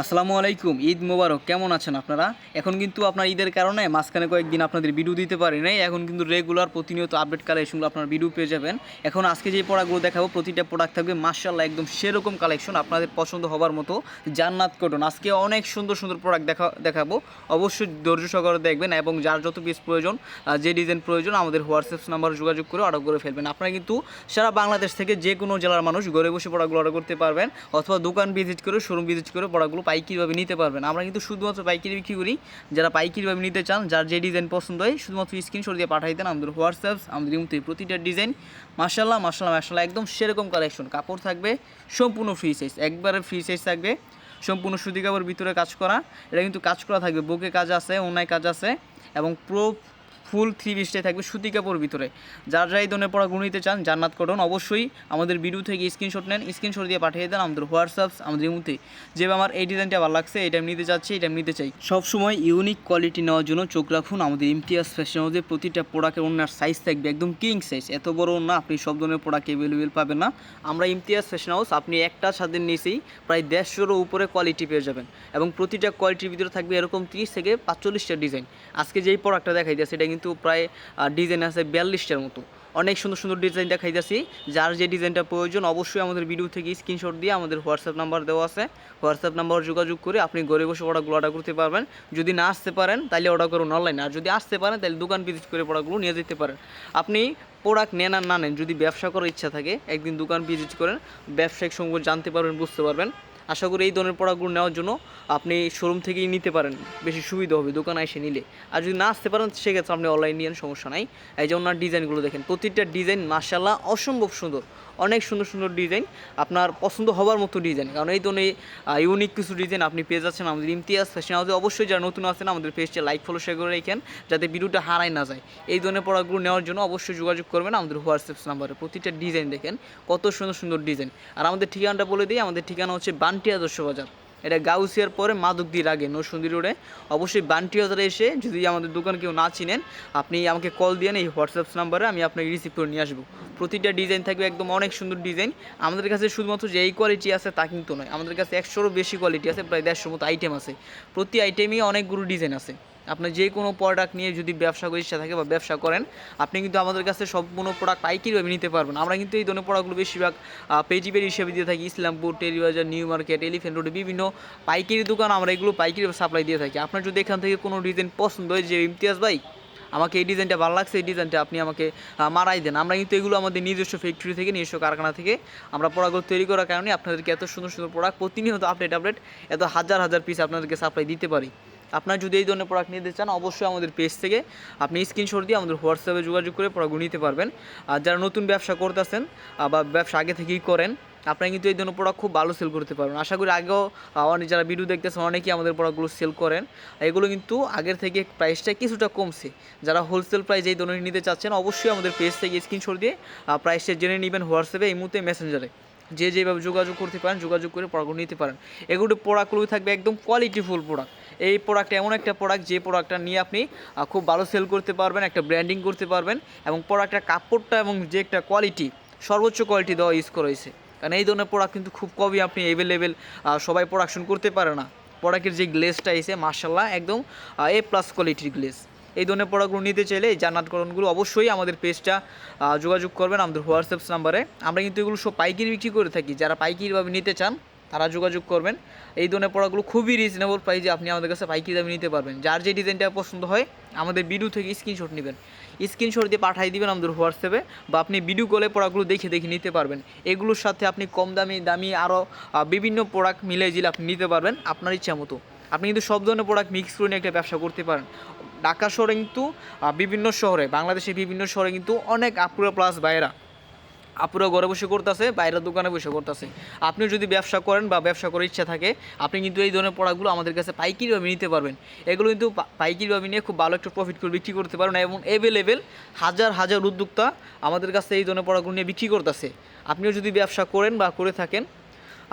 আসসালামু আলাইকুম, ঈদ মোবারক, কেমন আছেন আপনারা? এখন কিন্তু আপনার ঈদের কারণে মাঝখানে কয়েকদিন আপনাদের ভিডিও দিতে পারি নাই, এখন কিন্তু রেগুলার প্রতিনিয়ত আপডেট কালেকশনগুলো আপনার ভিডিও পেয়ে যাবেন। এখন আজকে যে প্রোডাক্টগুলো দেখাবো, প্রতিটা প্রোডাক্ট থাকবে মার্শাল্লাহ একদম সেরকম কালেকশন আপনাদের পছন্দ হবার মতো জান্নাত কটন আজকে অনেক সুন্দর সুন্দর প্রোডাক্ট দেখা, দেখাবো, অবশ্যই ধৈর্য সহকারে দেখবেন এবং যার যত পিস প্রয়োজন যে ডিজাইন প্রয়োজন, আমাদের হোয়াটসঅ্যাপ নাম্বারে যোগাযোগ করে অর্ডার করে ফেলবেন। আপনারা কিন্তু সারা বাংলাদেশ থেকে যে কোনো জেলার মানুষ ঘরে বসে প্রোডাক্টগুলো অর্ডার করতে পারবেন, অথবা দোকান ভিজিট করে শোরুম ভিজিট করে প্রোডাক্টগুলো পাইকারিভাবে নিতে পারবেন। আমরা কিন্তু শুধুমাত্র পাইকারি বিক্রি করি। যারা পাইকারিভাবে নিতে চান, যার যে ডিজাইন পছন্দ হয়, শুধুমাত্র স্ক্রিনশট দিয়ে পাঠাই দেন আমাদের হোয়াটসঅ্যাপ, আমাদের ইমতে প্রতিটা ডিজাইন মার্শাল্লাহ মার্শাল্লাহ মার্শাল্লাহ একদম সেরকম কালেকশন কাপড় থাকবে, সম্পূর্ণ ফ্রি সাইজ একবারে ফ্রি সাইজ থাকবে। সম্পূর্ণ সুতি কাপড় ভিতরে কাজ করা। এটা কিন্তু কাজ করা থাকবে। বুকে কাজ আছে অন্যায় কাজ আছে। এবং প্রো ফুল থ্রি পিসটাই থাকবে সুতি কাপড় ভিতরে। যারা যারা এই ধরনের পড়াগুলো নিতে চান, জান্নাত কটন অবশ্যই আমাদের ভিডিও থেকে স্ক্রিনশট নেন স্ক্রিনশট দিয়ে পাঠিয়ে দেন আমাদের হোয়াটসঅ্যাপ আমাদের ইমুতে। যেভাবে আমার এই ডিজাইনটা ভালো লাগছে এটা আমি নিতে চাচ্ছি এটা আমি নিতে চাই। সবসময় ইউনিক কোয়ালিটি নেওয়ার জন্য চোখ রাখুন, আমাদের ইমতিয়াজ ফ্যাশন হাউসে প্রতিটা প্রোডাক্টের ওনার সাইজ থাকবে একদম কিং সাইজ এত বড় না আপনি সব ধরনের প্রোডাক্ট অ্যাভেলেবেল পাবেন না। আমরা ইমতিয়াজ ফ্যাশন হাউস আপনি একটা স্বাদের নিচেই প্রায় দেড়শোরও উপরে কোয়ালিটি পেয়ে যাবেন। এবং প্রতিটা কোয়ালিটির ভিতরে থাকবে এরকম তিরিশ থেকে পাঁচচল্লিশটা ডিজাইন আজকে যেই প্রোডাক্টটা দেখাই দিয়েছে এটা কিন্তু প্রায় ডিজাইন আছে বিয়াল্লিশটার মতো। অনেক সুন্দর সুন্দর ডিজাইন দেখাইতেছি। যার যে ডিজাইনটা প্রয়োজন, অবশ্যই আমাদের ভিডিও থেকে স্ক্রিনশট দিয়ে আমাদের হোয়াটসঅ্যাপ নাম্বার দেওয়া আছে। হোয়াটসঅ্যাপ নাম্বার যোগাযোগ করে আপনি ঘরে বসে প্রোডাক্টগুলো অর্ডার করতে পারবেন। যদি না আসতে পারেন তাহলে অর্ডার করুন অনলাইনে আর যদি আসতে পারেন তাহলে দোকান ভিজিট করে প্রোডাক্টগুলো নিয়ে যেতে পারেন। আপনি প্রোডাক্ট নেন আর না নেন, যদি ব্যবসা করার ইচ্ছা থাকে, একদিন দোকান ভিজিট করেন, ব্যবসায়িক সঙ্গে জানতে পারবেন, বুঝতে পারবেন। আশা করি এই ধরনের প্রোডাক্টগুলো নেওয়ার জন্য আপনি শোরুম থেকেই নিতে পারেন। বেশি সুবিধা হবে দোকানে এসে নিলে। আর যদি না আসতে পারেন, সেক্ষেত্রে আপনি অনলাইন নিয়ে সমস্যা নাই। এই যে ওনার ডিজাইনগুলো দেখেন, প্রতিটা ডিজাইন মার্শাল্লাহ অসম্ভব সুন্দর। অনেক সুন্দর সুন্দর ডিজাইন আপনার পছন্দ হবার মতো ডিজাইন কারণ এই ধরনের ইউনিক কিছু ডিজাইন আপনি পেয়ে যাচ্ছেন আমাদের ইমতিয়াজ ফ্যাশন হাউসে অবশ্যই যারা নতুন আছেন, আমাদের পেজটা লাইক ফলো শেয়ার করে রাখেন, যাতে ভিডিওটা হারায় না যায়। এই ধরনের প্রোডাক্টগুলো নেওয়ার জন্য অবশ্যই যোগাযোগ করবেন আমাদের হোয়াটসঅ্যাপ নাম্বারে। প্রতিটা ডিজাইন দেখেন, কত সুন্দর সুন্দর ডিজাইন আর আমাদের ঠিকানাটা বলে দিই, আমাদের ঠিকানা হচ্ছে বান্টি আদর্শ বাজার এটা গাউসিয়ার পরে মাদকদির আগে নরসুন্দি রোডে। অবশ্যই বান্টি বাজারে এসে যদি আমাদের দোকান কেউ না চিনেন, আপনি আমাকে কল দিয়ে এই হোয়াটসঅ্যাপ নাম্বারে আমি আপনাকে রিসিভ করে নিয়ে আসব। প্রতিটা ডিজাইন থাকবে একদম অনেক সুন্দর ডিজাইন আমাদের কাছে শুধুমাত্র যে এই কোয়ালিটি আছে তা কিন্তু নয়। আমাদের কাছে একশোরও বেশি কোয়ালিটি আছে, প্রায় দেড়শোর মতো আইটেম আছে। প্রতি আইটেমই অনেকগুলো ডিজাইন আছে। আপনার যে কোনো প্রোডাক্ট নিয়ে যদি ব্যবসা করার ইচ্ছা থাকে বা ব্যবসা করেন, আপনি কিন্তু আমাদের কাছে সম্পূর্ণ প্রোডাক্ট পাইকারিভাবে নিতে পারবেন। আমরা কিন্তু এই ধরনের প্রোডাক্টগুলো বেশিরভাগ পেজিপের হিসেবে দিয়ে থাকি। Islampur Teribazar New Market Elephant রোডে বিভিন্ন পাইকারি দোকান আমরা এগুলো পাইকারি সাপ্লাই দিয়ে থাকি। আপনার যদি এখান থেকে কোনো ডিজাইন পছন্দ হয়, যে ইমতিয়াজ ভাই, আমাকে এই ডিজাইনটা ভালো লাগছে, এই ডিজাইনটা আপনি আমাকে মারাই দেন। আমরা কিন্তু এগুলো আমাদের নিজস্ব ফ্যাক্টরি থেকে, নিজস্ব কারখানা থেকে আমরা প্রোডাক্টগুলো তৈরি করার কারণে আপনাদেরকে এত সুন্দর সুন্দর প্রোডাক্ট প্রতিনিয়ত আপডেট আপডেট এত হাজার হাজার পিস আপনাদেরকে সাপ্লাই দিতে পারি। আপনার যদি এই ধরনের প্রোডাক্ট নিতে চান, অবশ্যই আমাদের পেজ থেকে আপনি স্ক্রিনশট দিয়ে আমাদের হোয়াটসঅ্যাপে যোগাযোগ করে প্রোডাক্টগুলো নিতে পারবেন। আর যারা নতুন ব্যবসা করতেছেন বা ব্যবসা আগে থেকেই করেন, আপনারা কিন্তু এই ধরনের প্রোডাক্ট খুব ভালো সেল করতে পারবেন। আশা করি আগেও অনেক যারা ভিডিও দেখতেছেন, অনেকেই আমাদের প্রোডাক্টগুলো সেল করেন। এগুলো কিন্তু আগের থেকে প্রাইসটা কিছুটা কমছে। যারা হোলসেল প্রাইস এই ধরনের নিতে চাচ্ছেন, অবশ্যই আমাদের পেজ থেকে স্ক্রিনশট দিয়ে প্রাইসটা জেনে নেবেন হোয়াটসঅ্যাপে এই মুহূর্তে মেসেঞ্জারে যে যেভাবে যোগাযোগ করতে পারেন, যোগাযোগ করে প্রোডাক্টগুলো নিতে পারেন। এগুলো প্রোডাক্টগুলো থাকবে একদম কোয়ালিটিফুল প্রোডাক্ট এই প্রোডাক্ট এমন একটা প্রোডাক্ট যে প্রোডাক্টটা নিয়ে আপনি খুব ভালো সেল করতে পারবেন, একটা ব্র্যান্ডিং করতে পারবেন, এবং প্রোডাক্টের কাপড়টা এবং যে একটা কোয়ালিটি সর্বোচ্চ কোয়ালিটি দেওয়া ইউজ করা হয়েছে। কারণ এই ধরনের প্রোডাক্ট কিন্তু খুব কমই আপনি অ্যাভেলেবেল সবাই প্রোডাকশন করতে পারে না। প্রোডাক্টের যে গ্লেসটা এসে মার্শাল্লাহ একদম এ প্লাস কোয়ালিটির গ্লেস এই ধরনের প্রোডাক্টগুলো নিতে চাইলে এই জান্নাতকরণগুলো অবশ্যই আমাদের পেজটা যোগাযোগ করবেন আমাদের হোয়াটসঅ্যাপ নাম্বারে আমরা কিন্তু এগুলো সব পাইকারি বিক্রি করে থাকি। যারা পাইকারিভাবে নিতে চান তারা যোগাযোগ করবেন। এই ধরনের প্রোডাক্টগুলো খুবই রিজনেবল প্রাইসে আপনি আমাদের কাছে পাইকারি দামে নিতে পারবেন। যার যে ডিজাইনটা পছন্দ হয়, আমাদের ভিডিও থেকে স্ক্রিনশট নেবেন। স্ক্রিনশট দিয়ে পাঠিয়ে দিবেন আমাদের হোয়াটসঅ্যাপে বা আপনি ভিডিও কলে প্রোডাক্টগুলো দেখে দেখে নিতে পারবেন। এগুলোর সাথে আপনি কম দামি দামি আরও বিভিন্ন প্রোডাক্ট মিলে জিলে আপনি নিতে পারবেন আপনার ইচ্ছা মতো। আপনি কিন্তু সব ধরনের প্রোডাক্ট মিক্স করে নিয়ে একটা ব্যবসা করতে পারেন। ঢাকা শহরে কিন্তু বিভিন্ন শহরে, বাংলাদেশের বিভিন্ন শহরে কিন্তু অনেক আপুরা প্লাস বাইরা আপুরা ঘরে বসে করতেছে, বাইরের দোকানে বসে করতেছে। আপনি যদি ব্যবসা করেন বা ব্যবসা করার ইচ্ছা থাকে, আপনি কিন্তু এই ধরনের প্রোডাক্টগুলো আমাদের কাছে পাইকারিভাবে নিতে পারবেন। এগুলো কিন্তু পাইকারিভাবে নিয়ে খুব ভালো একটা প্রফিট করে বিক্রি করতে পারবেন এবং অ্যাভেলেবেল হাজার হাজার উদ্যোক্তা আমাদের কাছে এই ধরনের প্রোডাক্টগুলো নিয়ে বিক্রি করতেছে। আপনিও যদি ব্যবসা করেন বা করে থাকেন,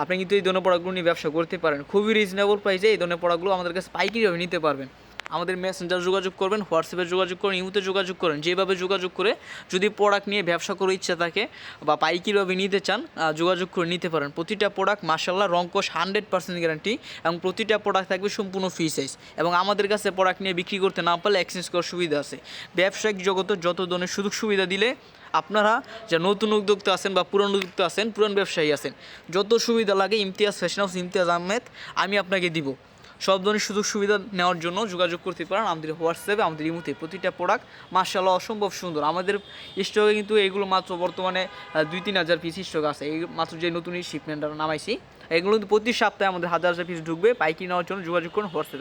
আপনি কিন্তু এই ধরনের প্রোডাক্টগুলো নিয়ে ব্যবসা করতে পারেন। খুবই রিজনেবল প্রাইসে এই ধরনের প্রোডাক্টগুলো আমাদের কাছে পাইকারিভাবে নিতে পারবেন। আমাদের মেসেঞ্জার যোগাযোগ করবেন হোয়াটসঅ্যাপে যোগাযোগ করেন ইউতে যোগাযোগ করেন, যেভাবে যোগাযোগ করে যদি প্রোডাক্ট নিয়ে ব্যবসা করার ইচ্ছা থাকে বা পাইকিভাবে নিতে চান যোগাযোগ করে নিতে পারেন। প্রতিটা প্রোডাক্ট মার্শাল্লাহ রঙ্কশ হান্ড্রেড পার্সেন্ট গ্যারান্টি এবং প্রতিটা প্রোডাক্ট থাকবে সম্পূর্ণ ফ্রি সাইজ এবং আমাদের কাছে প্রোডাক্ট নিয়ে বিক্রি করতে না পারলে এক্সচেঞ্জ করার সুবিধা আছে। ব্যবসায়িক জগতে যত ধরনের সুযোগ সুবিধা দিলে আপনারা যে নতুন উদ্যোক্তা আছেন বা পুরনো উদ্যোক্তা আছেন, পুরান ব্যবসায়ী আছেন, যত সুবিধা লাগে ইমতিয়াজ ফ্যাশন হাউস, ইমতিয়াজ আহমেদ, আমি আপনাকে দিব। সব ধরনের সুযোগ সুবিধা নেওয়ার জন্য যোগাযোগ করতে পারেন। আমাদের হোয়াটসঅ্যাপে আমাদের ইমুতে প্রতিটা প্রোডাক্ট মার্শাল্লাহ অসম্ভব সুন্দর। আমাদের স্টকে কিন্তু এইগুলো মাত্র বর্তমানে দুই তিন হাজার পিস স্টক আছে। এই মাত্র যে নতুন শিপমেন্টটা নামাইছি, এগুলো কিন্তু প্রতি সপ্তাহে আমাদের হাজার হাজার পিস ঢুকবে। পাইকি নেওয়ার জন্য যোগাযোগ করুন হোয়াটসঅ্যাপে